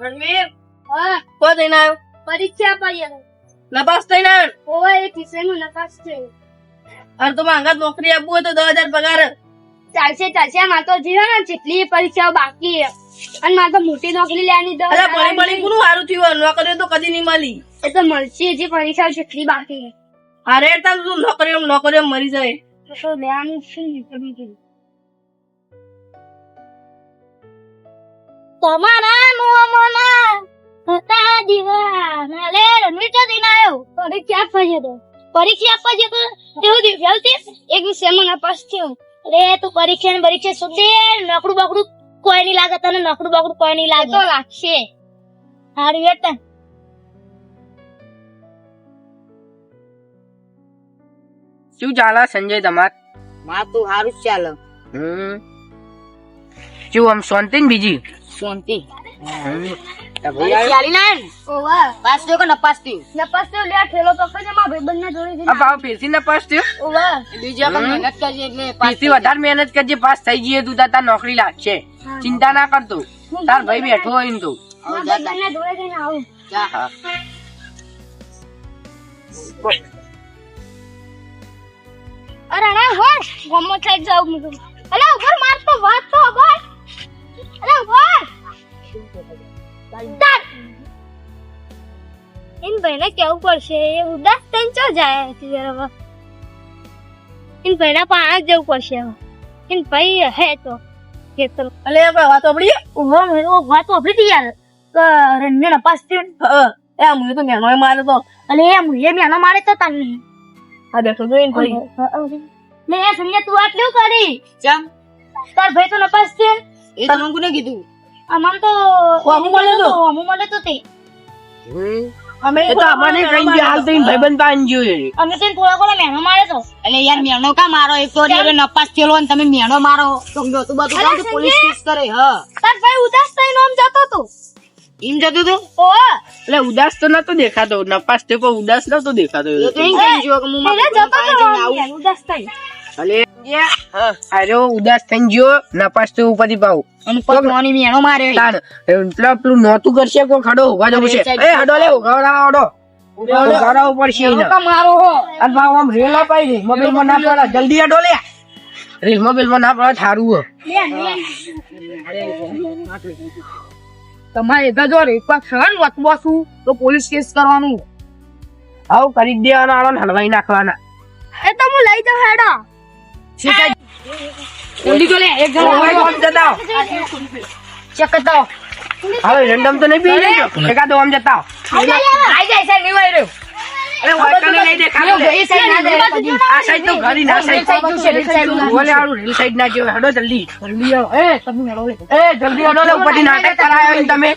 રણવીર? હા. કો થઈને આવ્યો? પરીક્ષા અપાઈ નપાસ થઈને આવ્યો ઓવા એક વિષયનું નપાસ છે અરે તો માંગા નોકરી આપવું હોય તો દસ હજાર પગાર. ચાલશે ચાલશે. મારે તો જીવો ને જેટલી પરીક્ષાઓ બાકી છે. અને મા તો મોટી નોકરી લેવાની દસ અરે ભણી ભણી કોનું સારું થયું નોકરીઓ તો કદી નહીં મળી. એ તો મળશે જે પરીક્ષાઓ જેટલી બાકી છે. અરે તાર નોકરી નોકરીઓ નોકરીઓ મરી જાય. શું લેવાનું છે ને તમારા મોંમાં હતા દીવાના લે રણવીર ચો દઈને આવ્યો પરીક્ષા આપવા જતો પરીક્ષા આપવા જતો તેવું દિવ્યાલ તે એક વિષયમાં નપાસ થયો લે તું પરીક્ષા ને પરીક્ષા શું દે બકડું કોઈ નહીં લાગે તને નકડું બકડું કોઈ નહીં લાગે તો લાગશે હારું હેતા શું ચાલે સંજય તમાર? માં તો સારું ચાલે. હમ. શું આમ શાંતિ ને બીજી? શાંતિ ભાઈ ચાલી ના ને ઓવા પાસ થયો કે નપાસ થયું નપાસ થયો લે આ ઠેલો પકડજે મારા ભાઈબંધના જોડે જઈને આ ભાવ પેસી ને પાસ થયો ઓવા બીજી વખત હમ. મહેનત કરજે પાસ પેસી વધારે મહેનત કરજે પાસ થઈ જઈએ તું તાર તાર નોકરી લાગશે ચિંતા ના કરતો તાર ભાઈ બેઠો હોય તું જોડે જઈને આવું અરે ના હોર ગમો થઈ જાવ હું ઉપર મારતો વાત તો ઉપર તાર ઇન ભાઈને કેવું પડશે? એ ઉદાસ થઈને ચો જાય અત્યારે હવે? ઇન ભાઈને પાણા જ જવું પડશે હવે. ઇન ભાઈ હે તો. ખેતર અલે આપણે વાત આપડી. ઊભો મેરો વાત આપડી યાર. કે રણને નપાસ થયો હા એ મુએ તો મેનો મારે તો. અલે એમ એ મેનો મારે તો તને. હા બેઠો તો એને ભાઈ લે સંજય તું આટલું કરી? ચમ? તાર ભાઈ તો નપાસ છે એ તો કોને કીધું. અમામ તો અમુ મળે તો? અમુ મળે તો તે. અમે તો આપણને કઈ ગયા હાલ તો ભાઈબંધ પાન જોયે અમે તેને થોડા થોડા મહેનો મારે તો. એટલે યાર મેણો કા મારો? એક તો હવે નપાસ થયેલો ને તમે મેણો મારો. તો નહોતું બધું તો પોલીસ કેસ કરે હા. તાર ભાઈ ઉદાસ થઈને આમ જતો તો એમ જતું તું ઓ. એટલે ઉદાસ તો નતો દેખાતો. નપાસ તો પણ ઉદાસ નતો દેખાતો. જતો તો ઉદાસ અલે અરે ઉદાસ થઈને ગયો નપાસ તો ઉપરથી પાવ અને મેણો મારે. તાણ એટલે પેલું નોતું કરશે કો ખડો ઊભા જવું છે એ હડો લે ઉગાડા હડો. પડશે એને. કા મારો હો. અને ભાવ આમ રેલા પાઈ દે મોબાઈલમાં ના પડે. જલ્દી હડો લે. રીલ મોબાઈલમાં ના પડે થારું હો. તમારે એકા જો રેપા ખણ વતબોસું તો પોલીસ કેસ કરવાનું. આવું કરી દેવાના આનો હલવાઈ નાખવાના. એ તો હું લઈ જાઉં હેડો. ચેક કરતા હવે રેન્ડમ તો નહીં પી લેજો એકાદો આમ જતા આઈ જાય સાહેબ નિવાય રહ્યો તમે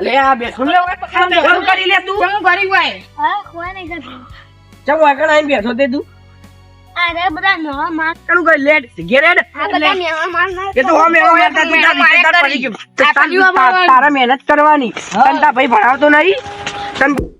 લે આ બેઠો લે ઓય કરી લે તું. કેમ કરી હોય. હા કોઈ નહીં કરતું ચમ આગળ આવીને બેઠો તે તું? અરે બધા નવા માર કણું કઈ લેટ ઘેર આ બધા મેવા માર ના એ તો હો મેળો યાર તાર તું તાર પડી ગયું. તાર- તાર- તારા મહેનત કરવાની. ભાઈ ભણાવતો નહીં. તને